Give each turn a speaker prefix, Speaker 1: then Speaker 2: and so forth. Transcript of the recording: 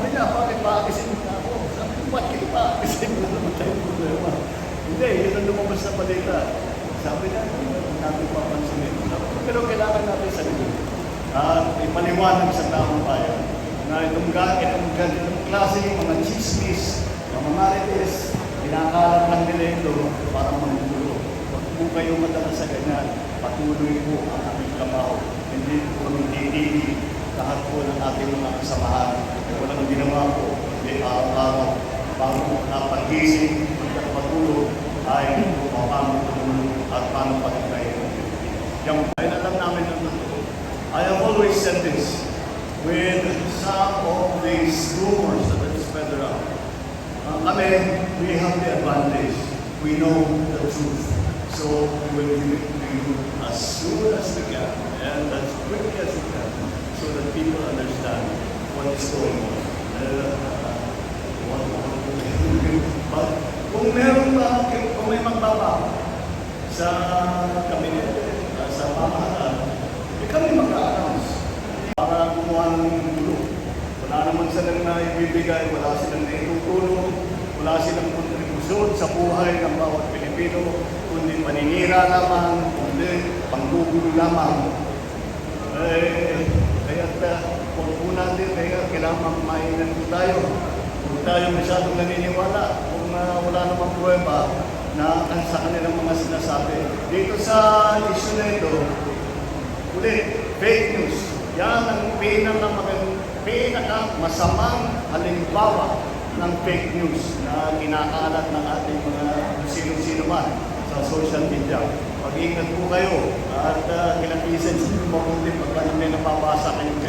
Speaker 1: Sabi niya, bakit paakasin mo na ako? Sabi ko, bakit paakasin mo na naman tayo problema? Hindi, yun ang lumabas na balita. Sabi niya, hindi natin papansinin. Pero kailangan natin sabihin. At uh, ipaliwanag sa taong tayo na itong ganitong ganitong klase ng mga chismis, mga marites, kinakalap lang nila ito para mangulo. Huwag po kayo madala sa ganyan. Patuloy po ang aming trabaho. Hindi po kami dinili lahat po ng ating mga kasamahan. Napagising, pagkakapatulog, ay kung paano tumulong at paano pagkakain ng Pilipinas. Yung ay alam namin ng totoo. I have always said this with some of these rumors that are spread around. Uh, kami, we have the advantage. We know the truth. So we will give it to you as soon as we can and as quickly as we can so that people understand what is going on. Uh, what, but kung meron pa, magbabago sa kabinete, uh, sa pamahalaan, eh kami mag-a-announce para gumawa ng gulo. Wala naman silang na ibibigay, wala silang naitutulong, wala silang kontribusyon sa buhay ng bawat Pilipino, kundi paninira lamang, kundi panggugulo lamang. Eh, kaya kung po natin, kaya kailangan mainan po tayo. Huwag tayo masyadong naniniwala kung uh, wala namang pruweba na sa kanilang mga sinasabi. Dito sa issue na ito, ulit, fake news. Yan ang pinaka, pinaka masamang halimbawa ng fake news na kinakalat ng ating mga sino-sino man sa social media. Mag-ingat po kayo at uh, kilatisin sa mabuti pagka may napapasa kayong